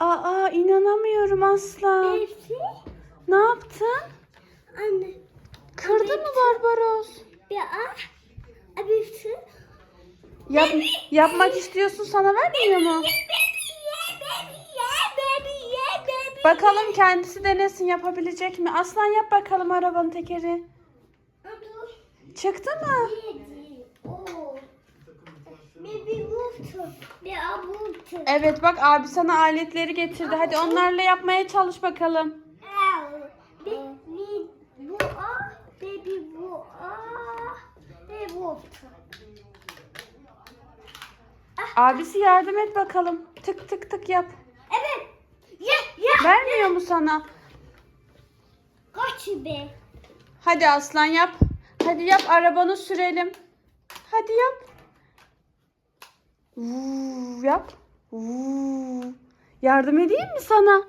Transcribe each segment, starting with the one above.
Aa inanamıyorum Aslan. Hepsi. Ne yaptın? Anne. Kırdın mı Barbaros? Bir a. Hepsi. Yap, yapmak istiyorsun sana vermiyor mu? Bakalım kendisi denesin yapabilecek mi? Aslan yap bakalım arabanın tekeri. Çıktı mı? Evet bak abi sana aletleri getirdi. Hadi onlarla yapmaya çalış bakalım. Abisi yardım et bakalım. Tık tık tık yap. Evet. Ya ya. Vermiyor mu sana? Kaç be. Hadi aslan yap. Hadi yap arabanı sürelim. Hadi yap. Vuu, yap. Vuu. Yardım edeyim mi sana?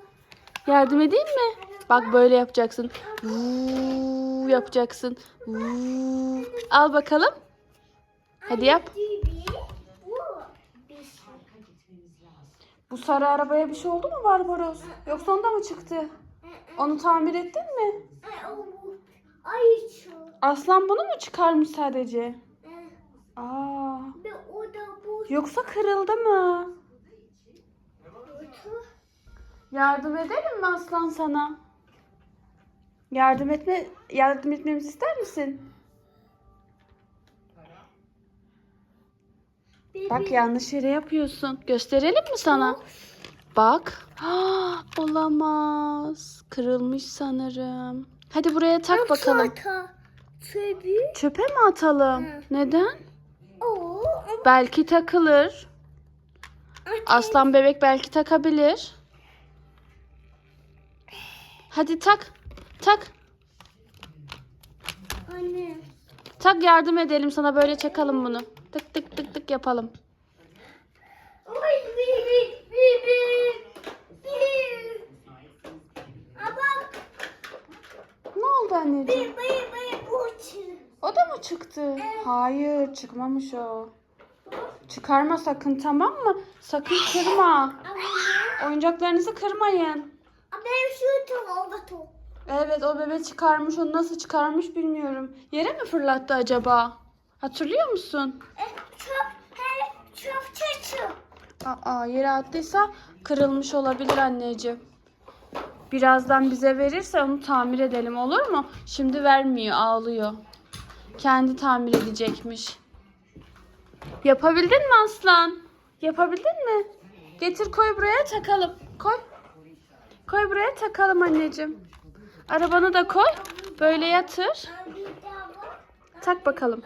Yardım edeyim mi? Bak böyle yapacaksın. Vuu, yapacaksın. Vuu. Al bakalım. Hadi yap. Bu sarı arabaya bir şey oldu mu Barbaros? Yoksa onda mı çıktı? Onu tamir ettin mi? Aslan bunu mu çıkarmış sadece? Aa. Yoksa kırıldı mı? Yardım edelim mi Aslan sana? Yardım etme yardım etmemizi ister misin? Bak yanlış yere yapıyorsun. Gösterelim mi sana? Bak. Ah, olamaz. Kırılmış sanırım. Hadi buraya tak bakalım. Çöpe mi atalım? Neden? Oo. Belki takılır. Aslan bebek belki takabilir. Hadi tak. Tak. Anne. Tak yardım edelim sana böyle çakalım bunu. Tık tık tık tık yapalım. Oy bi bi bi bi. Bi. Ama Ne oldu anneciğim? bi bi. O da mı çıktı? Hayır çıkmamış o. Çıkarma sakın tamam mı? Sakın kırma. Oyuncaklarınızı kırmayın. benim şu oldu. Evet o bebe çıkarmış. Onu nasıl çıkarmış bilmiyorum. Yere mi fırlattı acaba? Hatırlıyor musun? E, çöp, çöp, çöp. Aa yere attıysa kırılmış olabilir anneciğim. Birazdan bize verirse onu tamir edelim olur mu? Şimdi vermiyor ağlıyor. Kendi tamir edecekmiş. Yapabildin mi aslan? Yapabildin mi? Getir koy buraya takalım. Koy. Koy buraya takalım anneciğim. Arabanı da koy. Böyle yatır. Tak bakalım.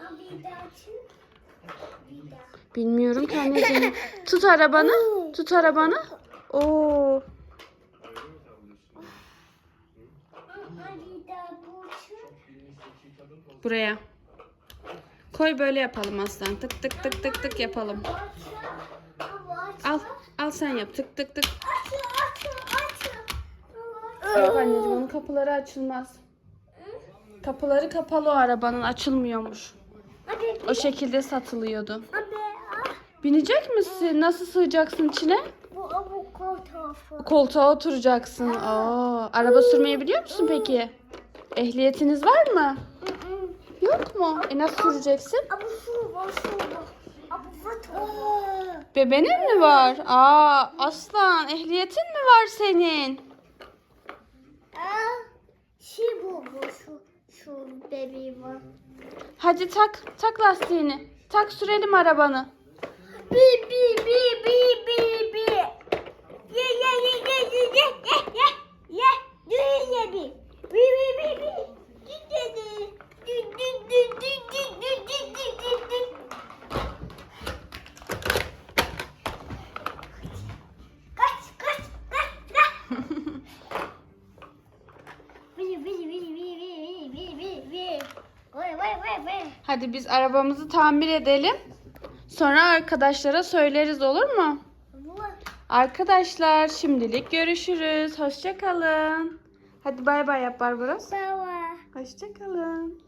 Bilmiyorum ki anneciğim. Tut arabanı. Tut arabanı. Oo. Buraya. Koy böyle yapalım aslan. Tık tık tık tık tık yapalım. Al. Al sen yap. Tık tık tık. Yok anneciğim onun kapıları açılmaz. Kapıları kapalı o arabanın açılmıyormuş. O şekilde satılıyordu. Binecek misin? Nasıl sığacaksın içine? Bu. Koltuğa oturacaksın. Aa, araba sürmeyi biliyor musun peki? Ehliyetiniz var mı? Yok mu? E nasıl süreceksin? Abu su var su var. Abu fotoğrafı. Bebenin mi var? Aa, aslan ehliyetin mi var senin? Aa, şey bu bu şu şu bebeği var. Hadi tak, tak lastiğini. Tak sürelim arabanı. Bi bi bi bi bi bi. Ye ye ye ye ye Hadi biz arabamızı tamir edelim. Sonra arkadaşlara söyleriz olur mu? Arkadaşlar şimdilik görüşürüz. Hoşça kalın. Hadi bay bay yap Barbaros. baba. Hoşça kalın.